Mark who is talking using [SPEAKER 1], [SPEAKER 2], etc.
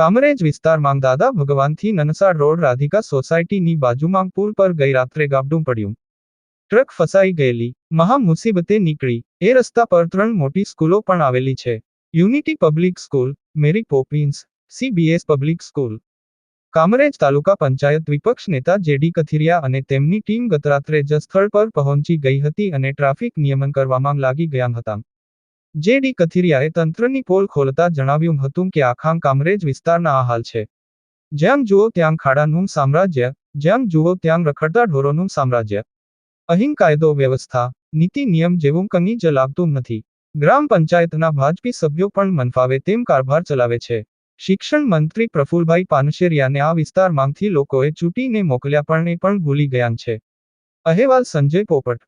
[SPEAKER 1] કામરેજ વિસ્તારમાં દાદા ભગવાનથી નનસાડ રોડ રાધિકા સોસાયટીની બાજુમાં પુલ પર ગઈ રાત્રે ગાબડું પડ્યું. ટ્રક ફસાઈ ગયેલી, મહા મુસીબતે નીકળી. એ રસ્તા પર ત્રણ મોટી સ્કૂલો પણ આવેલી છે. Unity public school, Mary Poppins CBSE public school. Kamrej taluka panchayat વિપક્ષ નેતા જેડી કથિરિયા અને તેમની ટીમ ગતરાત્રે જ સ્થળ પર પહોંચી ગઈ હતી અને ટ્રાફિક નિયમન કરવામાં લાગી ગયા હતા. જેડી કથિરિયાએ તંત્રની પોલ ખોલતા જણાવ્યું હતું કે આખાં કામરેજ વિસ્તારના આ હાલ છે. જ્યાં જુઓ ત્યાં ખાડાનું સામ્રાજ્ય જ્યાં જુઓ ત્યાં રખડતા ઢોરોનું સામ્રાજ્ય. અહીં કાયદો વ્યવસ્થા, નીતિ નિયમ જેવું કંઈ જ લાગતું નથી. ગ્રામ પંચાયતના ભાજપી સભ્યો પણ મનફાવે તેમ કારભાર ચલાવે છે. શિક્ષણ મંત્રી પ્રફુલભાઈ પાનશેરિયાને આ વિસ્તારમાંથી લોકોએ ચૂંટીને મોકલ્યા પણ એ પણ ભૂલી ગયા છે. અહેવાલ સંજય પોપટ.